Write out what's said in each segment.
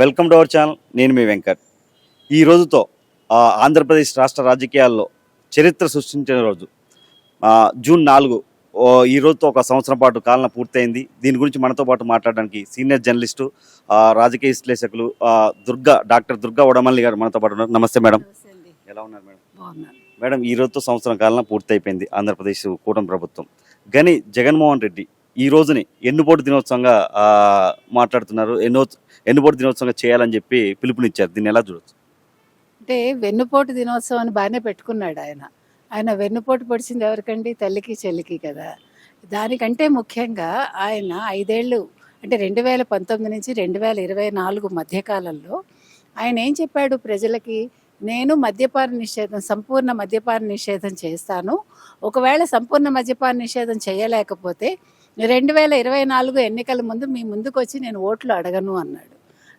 Welcome to our channel. నేను మీ వెంకట్. ఈ రోజుతో ఆంధ్రప్రదేశ్ రాష్ట్ర రాజకీయాల్లో చరిత్ర సృష్టించిన రోజు. జూన్ నాలుగు ఈ రోజుతో ఒక సంవత్సరం పాటు కాలన పూర్తయింది. దీని గురించి మనతో పాటు మాట్లాడడానికి సీనియర్ జర్నలిస్టు రాజకీయ విశ్లేషకులు దుర్గా డాక్టర్ దుర్గా వడమల్లి గారు మనతో పాటు ఉన్నారు. నమస్తే మేడం. ఎలా ఉన్నారు మేడం? మేడం ఈ రోజుతో సంవత్సరం కాలన పూర్తయిపోయింది ఆంధ్రప్రదేశ్ కూటమి ప్రభుత్వం. కానీ జగన్మోహన్ రెడ్డి ఈ రోజుని ఎన్నుపోటు దినోత్సవంగా మాట్లాడుతున్నారు. ఎన్నో ఎన్నుపోటు దినోత్సవంగా చేయాలని చెప్పి పిలుపునిచ్చారు. దీన్ని ఎలా చూడొచ్చు? అంటే వెన్నుపోటు దినోత్సవం అని బాగానే పెట్టుకున్నాడు ఆయన. ఆయన వెన్నుపోటు పొడిచింది ఎవరికండి? తల్లికి చెల్లికి కదా. దానికంటే ముఖ్యంగా ఆయన ఐదేళ్ళు అంటే రెండు వేల పంతొమ్మిది నుంచి రెండు వేల ఇరవై నాలుగు మధ్యకాలంలో ఆయన ఏం చెప్పాడు ప్రజలకి? నేను మద్యపాన నిషేధం సంపూర్ణ మద్యపాన నిషేధం చేస్తాను. ఒకవేళ సంపూర్ణ మద్యపాన నిషేధం చేయలేకపోతే రెండు వేల ఇరవై నాలుగు ఎన్నికల ముందు మీ ముందుకు వచ్చి నేను ఓట్లు అడగను అన్నాడు.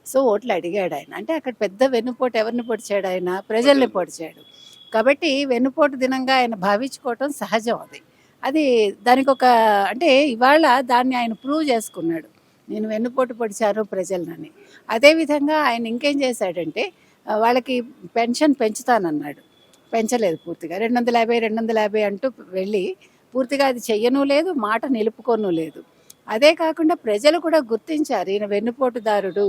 సో ఓట్లు అడిగాడు ఆయన. అంటే అక్కడ పెద్ద వెన్నుపోటు ఎవరిని పొడిచాడు ఆయన? ప్రజల్ని పొడిచాడు కాబట్టి వెన్నుపోటు దినంగా ఆయన భావించుకోవటం సహజం అది. అది దానికి ఒక అంటే ఇవాళ దాన్ని ఆయన ప్రూవ్ చేసుకున్నాడు. నేను వెన్నుపోటు పొడిచాను ప్రజలనని. అదేవిధంగా ఆయన ఇంకేం చేశాడంటే వాళ్ళకి పెన్షన్ పెంచుతానన్నాడు. పెంచలేదు పూర్తిగా. రెండు వందల యాభై రెండు వందల యాభై అంటూ వెళ్ళి పూర్తిగా అది చెయ్యను లేదు మాట నిలుపుకోను లేదు. అదే కాకుండా ప్రజలు కూడా గుర్తించారు ఈయన వెన్నుపోటుదారుడు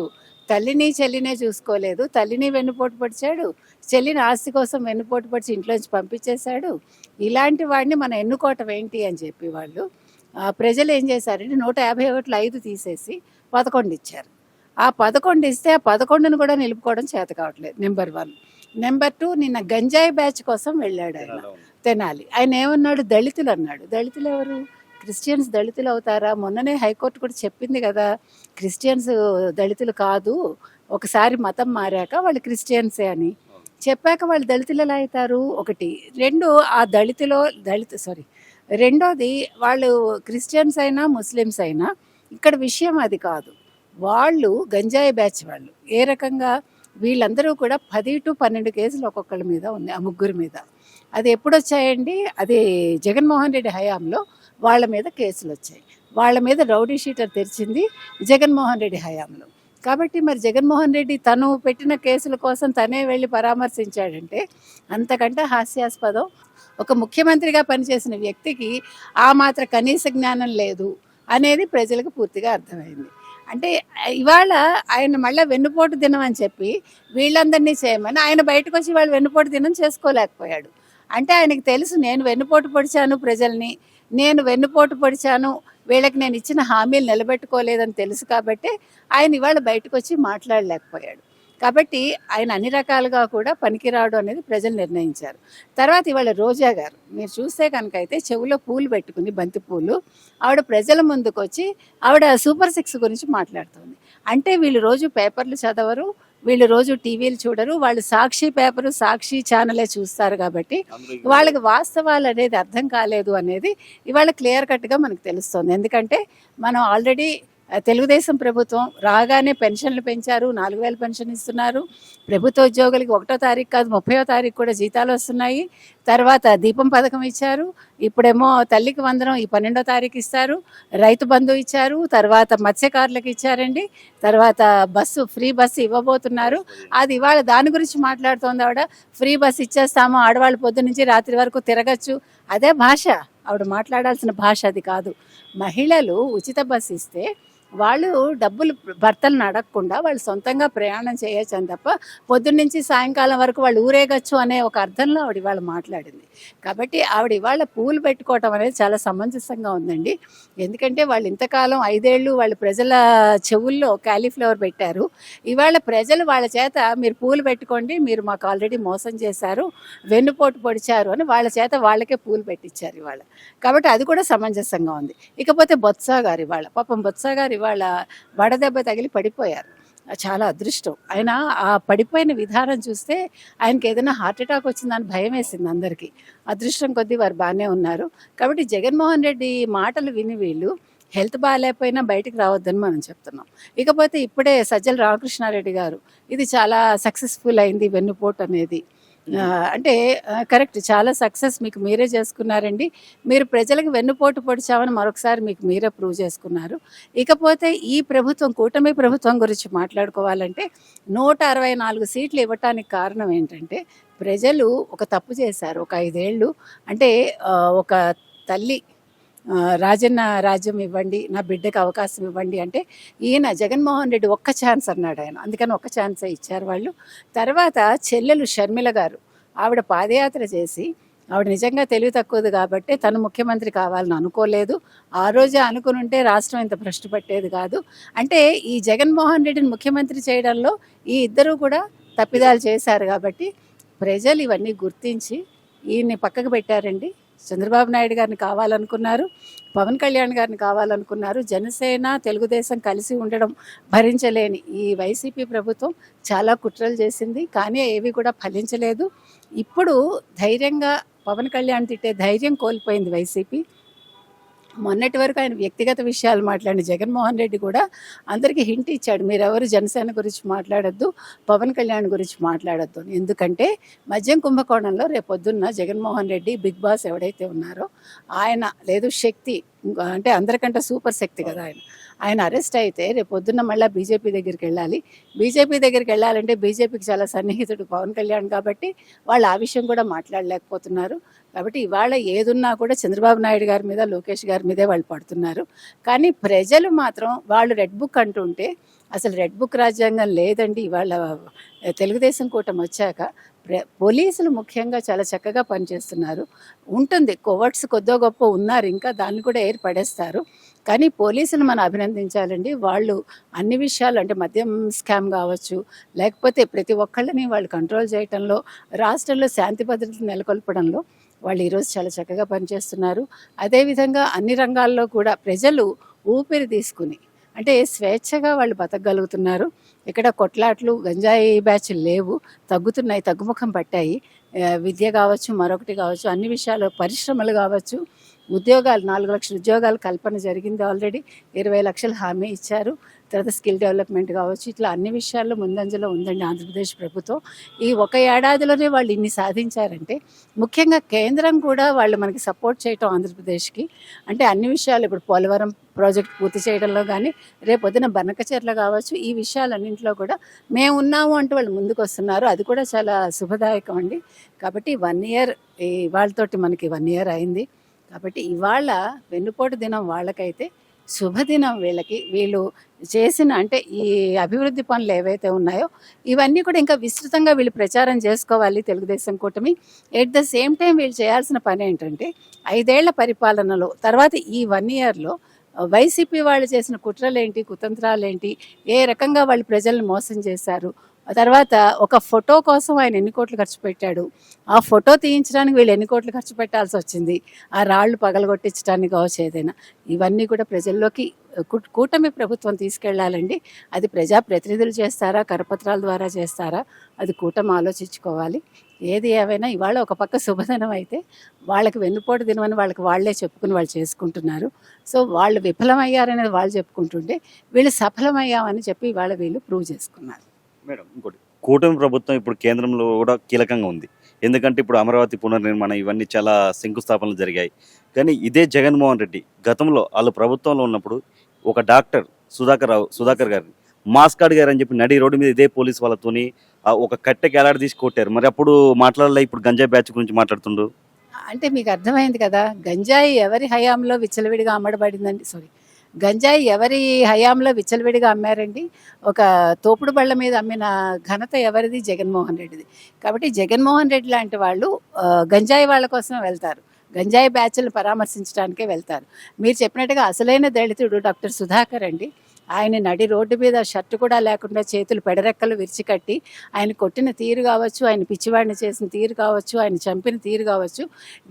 తల్లిని చెల్లినే చూసుకోలేదు తల్లిని వెన్నుపోటు పడిచాడు చెల్లిని ఆస్తి కోసం వెన్నుపోటు పడిచి ఇంట్లోంచి పంపించేశాడు. ఇలాంటి వాడిని మనం ఎన్నుకోవటం ఏంటి అని చెప్పి వాళ్ళు ఆ, ప్రజలు ఏం చేశారంటే నూట యాభై ఓట్లు ఐదు తీసేసి పదకొండు ఇచ్చారు. ఆ పదకొండు ఇస్తే ఆ పదకొండును కూడా నిలుపుకోవడం చేత కావట్లేదు నెంబర్ వన్. నెంబర్ టూ నిన్న గంజాయి బ్యాచ్ కోసం వెళ్ళాడు ఆయన. తెనాలి. ఆయన ఏమన్నాడు? దళితులు అన్నాడు. దళితులు ఎవరు? క్రిస్టియన్స్ దళితులు అవుతారా? మొన్ననే హైకోర్టు కూడా చెప్పింది కదా క్రిస్టియన్స్ దళితులు కాదు ఒకసారి మతం మారాక వాళ్ళు క్రిస్టియన్సే అని. చెప్పాక వాళ్ళు దళితులు ఎలా అవుతారు? ఒకటి. రెండు ఆ దళితులో దళిత సారీ రెండోది వాళ్ళు క్రిస్టియన్స్ అయినా ముస్లిమ్స్ అయినా ఇక్కడ విషయం అది కాదు. వాళ్ళు గంజాయి బ్యాచ్ వాళ్ళు. ఏ రకంగా? వీళ్ళందరూ కూడా పది టు పన్నెండు కేసులు ఒక్కొక్కళ్ళ మీద ఉంది ఆ ముగ్గురు మీద. అది ఎప్పుడు వచ్చాయండి అది జగన్మోహన్ రెడ్డి హయాంలో వాళ్ళ మీద కేసులు వచ్చాయి వాళ్ళ మీద రౌడీ షీటర్ తెరిచింది జగన్మోహన్ రెడ్డి హయాంలో. కాబట్టి మరి జగన్మోహన్ రెడ్డి తను పెట్టిన కేసుల కోసం తనే వెళ్ళి పరామర్శించాడంటే అంతకంటే హాస్యాస్పదం. ఒక ముఖ్యమంత్రిగా పనిచేసిన వ్యక్తికి ఆ మాత్ర కనీస జ్ఞానం లేదు అనేది ప్రజలకు పూర్తిగా అర్థమైంది. అంటే ఇవాళ ఆయన మళ్ళీ వెన్నుపోటు దినం అని చెప్పి వీళ్ళందరినీ చేయమని ఆయన బయటకు వచ్చి వాళ్ళు వెన్నుపోటు దినం చేసుకోలేకపోయాడు. అంటే ఆయనకి తెలుసు నేను వెన్నుపోటు పొడిచాను ప్రజల్ని నేను వెన్నుపోటు పొడిచాను వీళ్ళకి నేను ఇచ్చిన హామీలు నిలబెట్టుకోలేదని తెలుసు కాబట్టి ఆయన ఇవాళ బయటకు వచ్చి మాట్లాడలేకపోయాడు. కాబట్టి ఆయన అన్ని రకాలుగా కూడా పనికిరాడు అనేది ప్రజలు నిర్ణయించారు. తర్వాత ఇవాళ రోజా గారు మీరు చూస్తే కనుక అయితే చెవిలో పూలు పెట్టుకుని బంతి పూలు ఆవిడ ప్రజల ముందుకు వచ్చి ఆవిడ సూపర్ సిక్స్ గురించి మాట్లాడుతుంది. అంటే వీళ్ళు రోజు పేపర్లు చదవరు వీళ్ళు రోజు టీవీలు చూడరు వాళ్ళు సాక్షి పేపరు సాక్షి ఛానలే చూస్తారు కాబట్టి వాళ్ళకి వాస్తవాలు అనేది అర్థం కాలేదు అనేది ఇవాళ క్లియర్ కట్గా మనకు తెలుస్తుంది. ఎందుకంటే మనం ఆల్రెడీ తెలుగుదేశం ప్రభుత్వం రాగానే పెన్షన్లు పెంచారు నాలుగు వేల పెన్షన్ ఇస్తున్నారు. ప్రభుత్వ ఉద్యోగులకి ఒకటో తారీఖు కాదు ముప్పయో తారీఖు కూడా జీతాలు వస్తున్నాయి. తర్వాత దీపం పథకం ఇచ్చారు. ఇప్పుడేమో తల్లికి వందనం ఈ పన్నెండో తారీఖు ఇస్తారు. రైతు బంధు ఇచ్చారు. తర్వాత మత్స్యకారులకు ఇచ్చారండి. తర్వాత బస్సు ఫ్రీ బస్సు ఇవ్వబోతున్నారు. అది ఇవాళ దాని గురించి మాట్లాడుతోంది ఆవిడ. ఫ్రీ బస్సు ఇచ్చేస్తాము ఆడవాళ్ళు పొద్దు నుంచి రాత్రి వరకు తిరగచ్చు. అదే భాష. ఆవిడ మాట్లాడాల్సిన భాష అది కాదు. మహిళలు ఉచిత బస్సు ఇస్తే వాళ్ళు డబ్బులు భర్తలను అడగకుండా వాళ్ళు సొంతంగా ప్రయాణం చేయొచ్చు అని తప్ప పొద్దున్నుంచి సాయంకాలం వరకు వాళ్ళు ఊరేగచ్చు అనే ఒక అర్థంలో ఆవిడ ఇవాళ మాట్లాడింది. కాబట్టి ఆవిడ ఇవాళ పూలు పెట్టుకోవటం అనేది చాలా సమంజసంగా ఉందండి. ఎందుకంటే వాళ్ళు ఇంతకాలం ఐదేళ్ళు వాళ్ళు ప్రజల చెవుల్లో క్యాలీఫ్లవర్ పెట్టారు. ఇవాళ ప్రజలు వాళ్ళ చేత మీరు పూలు పెట్టుకోండి మీరు మాకు ఆల్రెడీ మోసం చేశారు వెన్నుపోటు పొడిచారు అని వాళ్ళ చేత వాళ్ళకే పూలు పెట్టించారు ఇవాళ. కాబట్టి అది కూడా సమంజసంగా ఉంది. ఇకపోతే బొత్స గారు ఇవాళ పాపం బొత్స గారు ఇవాళ వడదెబ్బ తగిలి పడిపోయారు. చాలా అదృష్టం. ఆయన ఆ పడిపోయిన విధానం చూస్తే ఆయనకి ఏదైనా హార్ట్ అటాక్ వచ్చిందని భయం వేసింది అందరికీ. అదృష్టం కొద్దీ వారు బాగానే ఉన్నారు. కాబట్టి జగన్మోహన్ రెడ్డి మాటలు విని వీళ్ళు హెల్త్ బాగాలేకపోయినా బయటికి రావద్దని మనం చెప్తున్నాం. ఇకపోతే ఇప్పుడే సజ్జల రామకృష్ణారెడ్డి గారు ఇది చాలా సక్సెస్ఫుల్ అయింది వెన్నుపోటు అనేది. అంటే కరెక్ట్. చాలా సక్సెస్ మీకు మీరే చేసుకున్నారండి. మీరు ప్రజలకు వెన్నుపోటు పొడిచామని మరొకసారి మీకు మీరే ప్రూవ్ చేసుకున్నారు. ఇకపోతే ఈ ప్రభుత్వం కూటమి ప్రభుత్వం గురించి మాట్లాడుకోవాలంటే నూట అరవై నాలుగు సీట్లు ఇవ్వటానికి కారణం ఏంటంటే ప్రజలు ఒక తప్పు చేశారు. ఒక ఐదేళ్ళు అంటే ఒక తల్లి రాజన్న రాజ్యం ఇవ్వండి నా బిడ్డకి అవకాశం ఇవ్వండి అంటే ఈయన జగన్మోహన్ రెడ్డి ఒక్క ఛాన్స్ అన్నాడు ఆయన. అందుకని ఒక్క ఛాన్సే ఇచ్చారు వాళ్ళు. తర్వాత చెల్లెలు షర్మిల గారు ఆవిడ పాదయాత్ర చేసి ఆవిడ నిజంగా తెలివి తక్కువది కాబట్టి తను ముఖ్యమంత్రి కావాలని అనుకోలేదు. ఆ రోజే అనుకుని ఉంటే రాష్ట్రం ఇంత భ్రష్టు పట్టేది కాదు. అంటే ఈ జగన్మోహన్ రెడ్డిని ముఖ్యమంత్రి చేయడంలో ఈ ఇద్దరు కూడా తప్పిదాలు చేశారు కాబట్టి ప్రజలు ఇవన్నీ గుర్తించి ఈయన్ని పక్కకు పెట్టారండి. చంద్రబాబు నాయుడు గారిని కావాలనుకున్నారు పవన్ కళ్యాణ్ గారిని కావాలనుకున్నారు జనసేన తెలుగుదేశం కలిసి ఉండడం భరించలేని ఈ వైసీపీ ప్రభుత్వం చాలా కుట్రలు చేసింది. కానీ ఏవి కూడా ఫలించలేదు. ఇప్పుడు ధైర్యంగా పవన్ కళ్యాణ్ తిట్టే ధైర్యం కోల్పోయింది వైసీపీ. మొన్నటి వరకు ఆయన వ్యక్తిగత విషయాలు మాట్లాడిన జగన్మోహన్ రెడ్డి కూడా అందరికీ హింట్ ఇచ్చాడు మీరెవరు జనసేన గురించి మాట్లాడొద్దు పవన్ కళ్యాణ్ గురించి మాట్లాడొద్దు. ఎందుకంటే మద్యం కుంభకోణంలో రేపొద్దున్న జగన్మోహన్ రెడ్డి బిగ్ బాస్ ఎవడైతే ఉన్నారో ఆయన లేదు శక్తి అంటే అందరికంటే సూపర్ శక్తి కదా ఆయన. ఆయన అరెస్ట్ అయితే రేపు పొద్దున్న మళ్ళీ బీజేపీ దగ్గరికి వెళ్ళాలి. బీజేపీ దగ్గరికి వెళ్ళాలంటే బీజేపీకి చాలా సన్నిహితుడు పవన్ కళ్యాణ్ కాబట్టి వాళ్ళు ఆ విషయం కూడా మాట్లాడలేకపోతున్నారు. కాబట్టి ఇవాళ ఏదున్నా కూడా చంద్రబాబు నాయుడు గారి మీద లోకేష్ గారి మీదే వాళ్ళు పడుతున్నారు. కానీ ప్రజలు మాత్రం వాళ్ళు రెడ్ బుక్ అంటుంటే అసలు రెడ్ బుక్ రాజ్యాంగం లేదండి. ఇవాళ తెలుగుదేశం కూటమి వచ్చాక ప్ర- పోలీసులు ముఖ్యంగా చాలా చక్కగా పనిచేస్తున్నారు. ఉంటుంది. కోవర్ట్స్ కొద్దో గొప్ప ఉన్నారు. ఇంకా దాన్ని కూడా ఏర్పడేస్తారు. కానీ పోలీసులు మనం అభినందించాలండి. వాళ్ళు అన్ని విషయాలు అంటే మద్యం స్కామ్ కావచ్చు లేకపోతే ప్రతి ఒక్కళ్ళని వాళ్ళు కంట్రోల్ చేయటంలో రాష్ట్రంలో శాంతి భద్రతలు నెలకొల్పడంలో వాళ్ళు ఈరోజు చాలా చక్కగా పనిచేస్తున్నారు. అదేవిధంగా అన్ని రంగాల్లో కూడా ప్రజలు ఊపిరి తీసుకుని అంటే స్వేచ్ఛగా వాళ్ళు బతకగలుగుతున్నారు. ఇక్కడ కొట్లాట్లు గంజాయి బ్యాచ్లు లేవు తగ్గుతున్నాయి తగ్గుముఖం పట్టాయి. విద్య కావచ్చు మరొకటి కావచ్చు అన్ని విషయాలు పరిశ్రమలు కావచ్చు ఉద్యోగాలు నాలుగు లక్షల ఉద్యోగాలు కల్పన జరిగింది ఆల్రెడీ ఇరవై లక్షలు హామీ ఇచ్చారు. తర్వాత స్కిల్ డెవలప్మెంట్ కావచ్చు ఇట్లా అన్ని విషయాల్లో ముందంజలో ఉందండి ఆంధ్రప్రదేశ్ ప్రభుత్వం. ఈ ఒక ఏడాదిలోనే వాళ్ళు ఇన్ని సాధించారంటే ముఖ్యంగా కేంద్రం కూడా వాళ్ళు మనకి సపోర్ట్ చేయటం ఆంధ్రప్రదేశ్కి. అంటే అన్ని విషయాలు ఇప్పుడు పోలవరం ప్రాజెక్ట్ పూర్తి చేయడంలో కానీ రేపొద్దున బనకచర్ల కావచ్చు ఈ విషయాలన్నింటిలో కూడా మేము ఉన్నాము అంటూ వాళ్ళు ముందుకు వస్తున్నారు. అది కూడా చాలా శుభదాయకం అండి. కాబట్టి వన్ ఇయర్ వాళ్ళతోటి మనకి వన్ ఇయర్ అయింది. కాబట్టి ఇవాళ వెన్నుపోటు దినం వాళ్ళకైతే శుభదినం వీళ్ళకి. వీళ్ళు చేసిన అంటే ఈ అభివృద్ధి పనులు ఏవైతే ఉన్నాయో ఇవన్నీ కూడా ఇంకా విస్తృతంగా వీళ్ళు ప్రచారం చేసుకోవాలి తెలుగుదేశం కూటమి. ఎట్ ద సేమ్ టైం వీళ్ళు చేయాల్సిన పని ఏంటంటే ఐదేళ్ళ పరిపాలనలో తర్వాత ఈ వన్ ఇయర్లో వైసీపీ వాళ్ళు చేసిన కుట్రలేంటి కుతంత్రాలేంటి ఏ రకంగా వాళ్ళు ప్రజలను మోసం చేశారు తర్వాత ఒక ఫోటో కోసం ఆయన ఎన్ని కోట్లు ఖర్చు పెట్టాడు? ఆ ఫోటో తీయించడానికి వీళ్ళు ఎన్ని కోట్లు ఖర్చు పెట్టాల్సి వచ్చింది? ఆ రాళ్ళు పగలగొట్టించడానికి కావచ్చు ఏదైనా. ఇవన్నీ కూడా ప్రజల్లోకి కూటమి ప్రభుత్వం తీసుకెళ్ళాలండి. అది ప్రజా ప్రతినిధులు చేస్తారా? కరపత్రాల ద్వారా చేస్తారా? అది కూటమి ఆలోచించుకోవాలి. ఏది ఏవైనా ఇవాళ ఒక పక్క శుభదనం అయితే వాళ్ళకి వెన్నుపోటు దినమని వాళ్ళకి వాళ్ళే చెప్పుకుని వాళ్ళు చేసుకుంటున్నారు. సో వాళ్ళు విఫలమయ్యారనేది వాళ్ళు చెప్పుకుంటుంటే వీళ్ళు సఫలమయ్యామని చెప్పి ఇవాళ వీళ్ళు ప్రూవ్ చేసుకున్నారు. మేడం ఇంకోటి. కూటమి ప్రభుత్వం ఇప్పుడు కేంద్రంలో కూడా కీలకంగా ఉంది. ఎందుకంటే ఇప్పుడు అమరావతి పునర్నిర్మాణం ఇవన్నీ చాలా శంకుస్థాపనలు జరిగాయి. కానీ ఇదే జగన్మోహన్ రెడ్డి గతంలో వాళ్ళు ప్రభుత్వంలో ఉన్నప్పుడు ఒక డాక్టర్ సుధాకర్ రావు సుధాకర్ గారిని మాస్క్ అడిగారు అని చెప్పి నడి రోడ్డు మీద ఇదే పోలీస్ వాళ్ళతోని ఒక కట్టెకి ఎలాడ తీసి కొట్టారు. మరి అప్పుడు మాట్లాడలే ఇప్పుడు గంజాయి బ్యాచ్ గురించి మాట్లాడుతుండు? అంటే మీకు అర్థమైంది కదా గంజాయి ఎవరి హయాంలో విచ్చలవిడిగా అమ్మడబడిందండి సారీ గంజాయి ఎవరి హయాంలో విచ్చలవిడిగా అమ్మారండి? ఒక తోపుడు బళ్ళ మీద అమ్మిన ఘనత ఎవరిది? జగన్మోహన్ రెడ్డిది. కాబట్టి జగన్మోహన్ రెడ్డి లాంటి వాళ్ళు గంజాయి వాళ్ళ కోసం వెళ్తారు. గంజాయి బ్యాచ్లను పరామర్శించడానికే వెళ్తారు. మీరు చెప్పినట్టుగా అసలైన దళితుడు డాక్టర్ సుధాకర్ అండి. ఆయన నడి రోడ్డు మీద షర్ట్ కూడా లేకుండా చేతులు పెడరెక్కలు విరిచికట్టి ఆయన కొట్టిన తీరు కావచ్చు ఆయన పిచ్చివాడిని చేసిన తీరు కావచ్చు ఆయన చంపిన తీరు కావచ్చు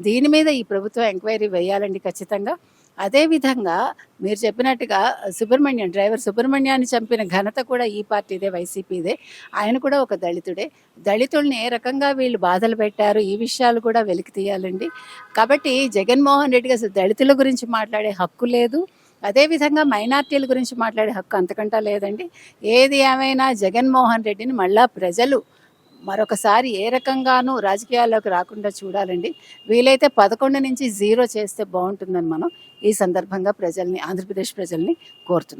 దీని మీద ఈ ప్రభుత్వం ఎంక్వైరీ వేయాలండి ఖచ్చితంగా. అదేవిధంగా మీరు చెప్పినట్టుగా సుబ్రహ్మణ్యం డ్రైవర్ సుబ్రహ్మణ్యాన్ని చంపిన ఘనత కూడా ఈ పార్టీదే వైసీపీదే. ఆయన కూడా ఒక దళితుడే. దళితుల్ని ఏ రకంగా వీళ్ళు బాధలు పెట్టారు ఈ విషయాలు కూడా వెలికి తీయాలండి. కాబట్టి జగన్మోహన్ రెడ్డికి అసలు దళితుల గురించి మాట్లాడే హక్కు లేదు. అదేవిధంగా మైనార్టీల గురించి మాట్లాడే హక్కు అంతకంటా లేదండి. ఏది ఏమైనా జగన్మోహన్ రెడ్డిని మళ్ళా ప్రజలు మరొకసారి ఏ రకంగానూ రాజకీయాల్లోకి రాకుండా చూడాలండి. వీలైతే పదకొండు నుంచి జీరో చేస్తే బాగుంటుందని మనం ఈ సందర్భంగా ప్రజల్ని ఆంధ్రప్రదేశ్ ప్రజల్ని కోరుతున్నాను